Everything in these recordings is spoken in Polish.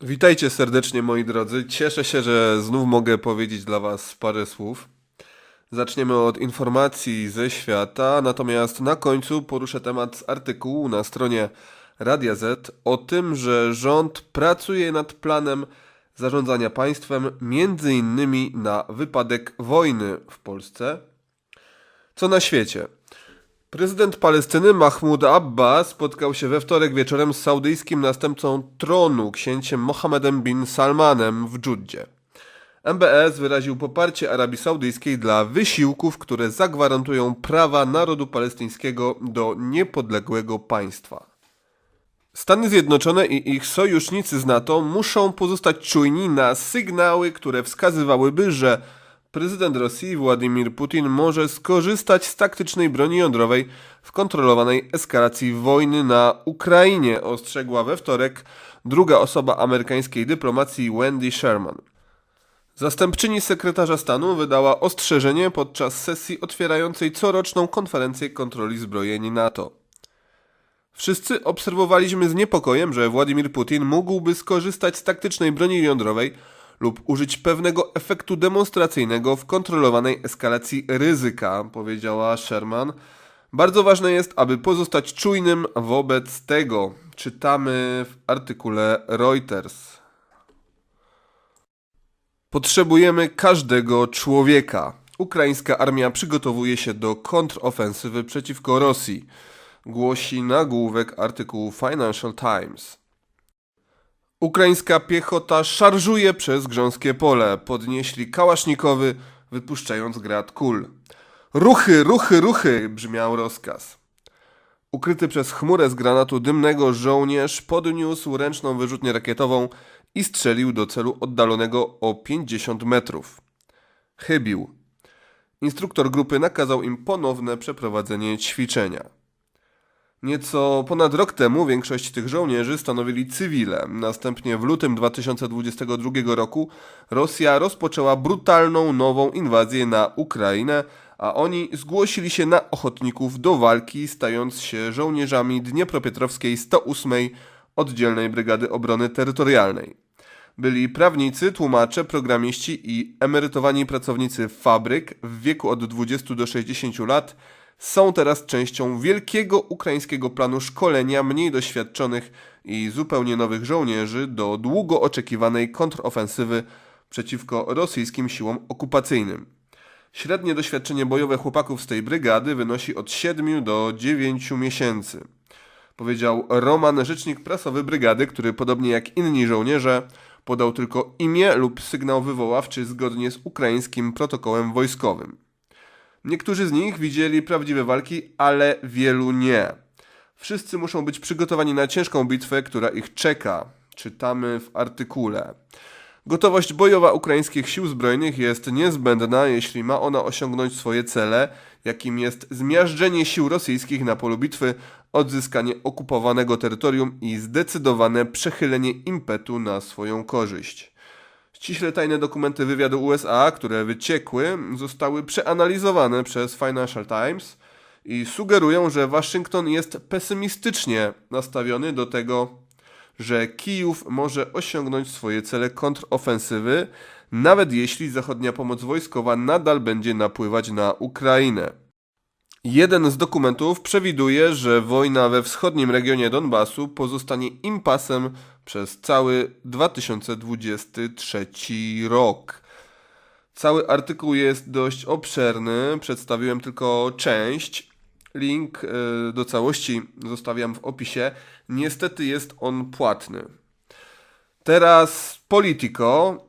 Witajcie serdecznie moi drodzy. Cieszę się, że znów mogę powiedzieć dla Was parę słów. Zaczniemy od informacji ze świata, natomiast na końcu poruszę temat z artykułu na stronie Radia Z o tym, że rząd pracuje nad planem zarządzania państwem między innymi na wypadek wojny w Polsce. Co na świecie? Prezydent Palestyny Mahmoud Abbas spotkał się we wtorek wieczorem z saudyjskim następcą tronu, księciem Mohammedem bin Salmanem w Dżuddzie. MBS wyraził poparcie Arabii Saudyjskiej dla wysiłków, które zagwarantują prawa narodu palestyńskiego do niepodległego państwa. Stany Zjednoczone i ich sojusznicy z NATO muszą pozostać czujni na sygnały, które wskazywałyby, że prezydent Rosji Władimir Putin może skorzystać z taktycznej broni jądrowej w kontrolowanej eskalacji wojny na Ukrainie, ostrzegła we wtorek druga osoba amerykańskiej dyplomacji Wendy Sherman. Zastępczyni sekretarza stanu wydała ostrzeżenie podczas sesji otwierającej coroczną konferencję kontroli zbrojeń NATO. Wszyscy obserwowaliśmy z niepokojem, że Władimir Putin mógłby skorzystać z taktycznej broni jądrowej lub użyć pewnego efektu demonstracyjnego w kontrolowanej eskalacji ryzyka, powiedziała Sherman. Bardzo ważne jest, aby pozostać czujnym wobec tego. Czytamy w artykule Reuters. Potrzebujemy każdego człowieka. Ukraińska armia przygotowuje się do kontrofensywy przeciwko Rosji, głosi nagłówek artykułu Financial Times. Ukraińska piechota szarżuje przez grząskie pole. Podnieśli kałasznikowy, wypuszczając grad kul. Ruchy, ruchy, ruchy! brzmiał rozkaz. Ukryty przez chmurę z granatu dymnego żołnierz podniósł ręczną wyrzutnię rakietową i strzelił do celu oddalonego o 50 metrów. Chybił. Instruktor grupy nakazał im ponowne przeprowadzenie ćwiczenia. Nieco ponad rok temu większość tych żołnierzy stanowili cywile. Następnie w lutym 2022 roku Rosja rozpoczęła brutalną nową inwazję na Ukrainę, a oni zgłosili się na ochotników do walki, stając się żołnierzami Dniepropietrowskiej 108 Oddzielnej Brygady Obrony Terytorialnej. Byli prawnicy, tłumacze, programiści i emerytowani pracownicy fabryk w wieku od 20 do 60 lat są teraz częścią wielkiego ukraińskiego planu szkolenia mniej doświadczonych i zupełnie nowych żołnierzy do długo oczekiwanej kontrofensywy przeciwko rosyjskim siłom okupacyjnym. Średnie doświadczenie bojowe chłopaków z tej brygady wynosi od 7 do 9 miesięcy. Powiedział Roman, rzecznik prasowy brygady, który podobnie jak inni żołnierze podał tylko imię lub sygnał wywoławczy zgodnie z ukraińskim protokołem wojskowym. Niektórzy z nich widzieli prawdziwe walki, ale wielu nie. Wszyscy muszą być przygotowani na ciężką bitwę, która ich czeka. Czytamy w artykule. Gotowość bojowa ukraińskich sił zbrojnych jest niezbędna, jeśli ma ona osiągnąć swoje cele, jakim jest zmiażdżenie sił rosyjskich na polu bitwy, odzyskanie okupowanego terytorium i zdecydowane przechylenie impetu na swoją korzyść. Ściśle tajne dokumenty wywiadu USA, które wyciekły, zostały przeanalizowane przez Financial Times i sugerują, że Waszyngton jest pesymistycznie nastawiony do tego, że Kijów może osiągnąć swoje cele kontrofensywy, nawet jeśli zachodnia pomoc wojskowa nadal będzie napływać na Ukrainę. Jeden z dokumentów przewiduje, że wojna we wschodnim regionie Donbasu pozostanie impasem przez cały 2023 rok. Cały artykuł jest dość obszerny, przedstawiłem tylko część. Link y, do całości zostawiam w opisie. Niestety jest on płatny. Teraz Politico.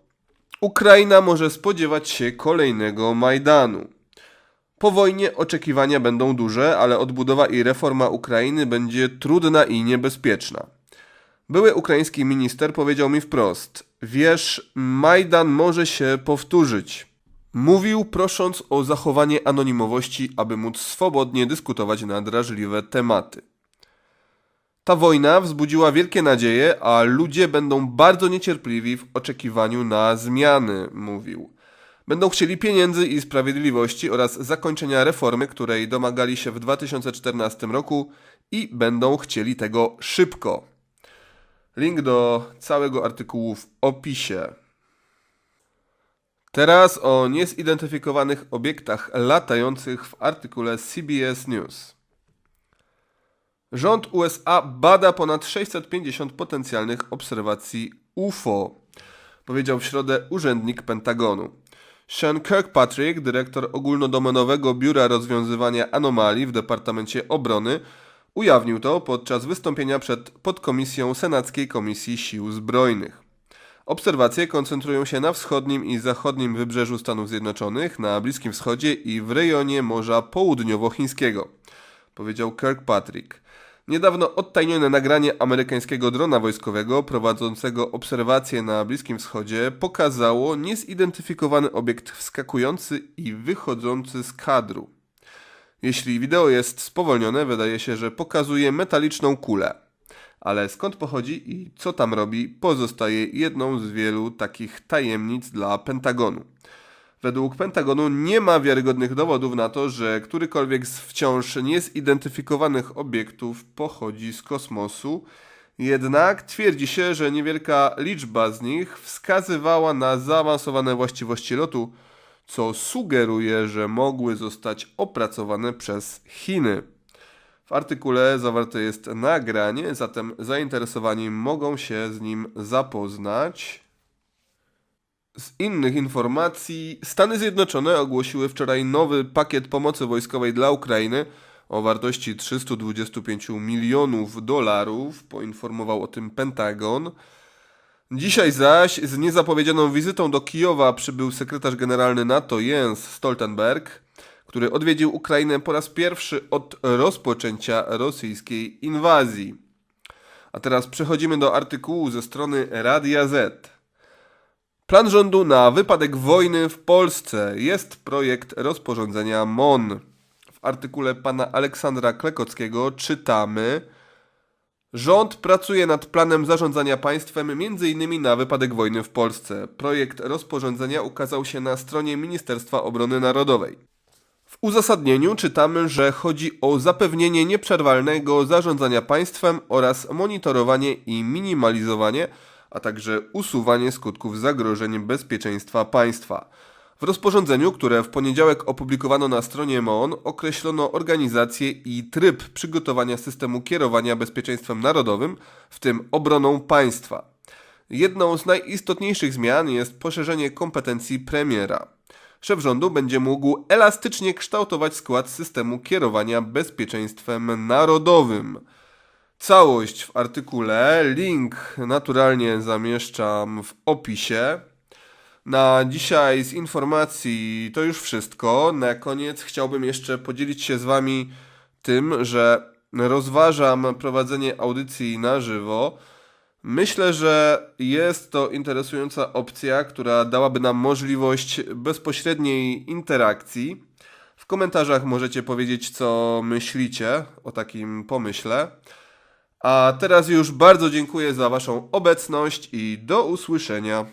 Ukraina może spodziewać się kolejnego Majdanu. Po wojnie oczekiwania będą duże, ale odbudowa i reforma Ukrainy będzie trudna i niebezpieczna. Były ukraiński minister powiedział mi wprost: Wiesz, Majdan może się powtórzyć. Mówił, prosząc o zachowanie anonimowości, aby móc swobodnie dyskutować na drażliwe tematy. Ta wojna wzbudziła wielkie nadzieje, a ludzie będą bardzo niecierpliwi w oczekiwaniu na zmiany, mówił. Będą chcieli pieniędzy i sprawiedliwości oraz zakończenia reformy, której domagali się w 2014 roku i będą chcieli tego szybko. Link do całego artykułu w opisie. Teraz o niezidentyfikowanych obiektach latających w artykule CBS News. Rząd USA bada ponad 650 potencjalnych obserwacji UFO, powiedział w środę urzędnik Pentagonu. Sean Kirkpatrick, dyrektor ogólnodomenowego Biura Rozwiązywania Anomalii w Departamencie Obrony, ujawnił to podczas wystąpienia przed podkomisją Senackiej Komisji Sił Zbrojnych. Obserwacje koncentrują się na wschodnim i zachodnim wybrzeżu Stanów Zjednoczonych, na Bliskim Wschodzie i w rejonie Morza Południowochińskiego, powiedział Kirkpatrick. Niedawno odtajnione nagranie amerykańskiego drona wojskowego prowadzącego obserwacje na Bliskim Wschodzie pokazało niezidentyfikowany obiekt wskakujący i wychodzący z kadru. Jeśli wideo jest spowolnione, wydaje się, że pokazuje metaliczną kulę. Ale skąd pochodzi i co tam robi, pozostaje jedną z wielu takich tajemnic dla Pentagonu. Według Pentagonu nie ma wiarygodnych dowodów na to, że którykolwiek z wciąż niezidentyfikowanych obiektów pochodzi z kosmosu, jednak twierdzi się, że niewielka liczba z nich wskazywała na zaawansowane właściwości lotu, co sugeruje, że mogły zostać opracowane przez Chiny. W artykule zawarte jest nagranie, zatem zainteresowani mogą się z nim zapoznać. Z innych informacji, Stany Zjednoczone ogłosiły wczoraj nowy pakiet pomocy wojskowej dla Ukrainy o wartości 325 milionów dolarów, poinformował o tym Pentagon. Dzisiaj zaś z niezapowiedzianą wizytą do Kijowa przybył sekretarz generalny NATO Jens Stoltenberg, który odwiedził Ukrainę po raz pierwszy od rozpoczęcia rosyjskiej inwazji. A teraz przechodzimy do artykułu ze strony Radia Z. Plan rządu na wypadek wojny w Polsce jest projekt rozporządzenia MON. W artykule pana Aleksandra Klekockiego czytamy: Rząd pracuje nad planem zarządzania państwem m.in. na wypadek wojny w Polsce. Projekt rozporządzenia ukazał się na stronie Ministerstwa Obrony Narodowej. W uzasadnieniu czytamy, że chodzi o zapewnienie nieprzerwalnego zarządzania państwem oraz monitorowanie i minimalizowanie, a także usuwanie skutków zagrożeń bezpieczeństwa państwa. W rozporządzeniu, które w poniedziałek opublikowano na stronie MON, określono organizację i tryb przygotowania systemu kierowania bezpieczeństwem narodowym, w tym obroną państwa. Jedną z najistotniejszych zmian jest poszerzenie kompetencji premiera. Szef rządu będzie mógł elastycznie kształtować skład systemu kierowania bezpieczeństwem narodowym. Całość w artykule, link naturalnie zamieszczam w opisie. Na dzisiaj z informacji to już wszystko. Na koniec chciałbym jeszcze podzielić się z Wami tym, że rozważam prowadzenie audycji na żywo. Myślę, że jest to interesująca opcja, która dałaby nam możliwość bezpośredniej interakcji. W komentarzach możecie powiedzieć, co myślicie o takim pomyśle. A teraz już bardzo dziękuję za Waszą obecność i do usłyszenia.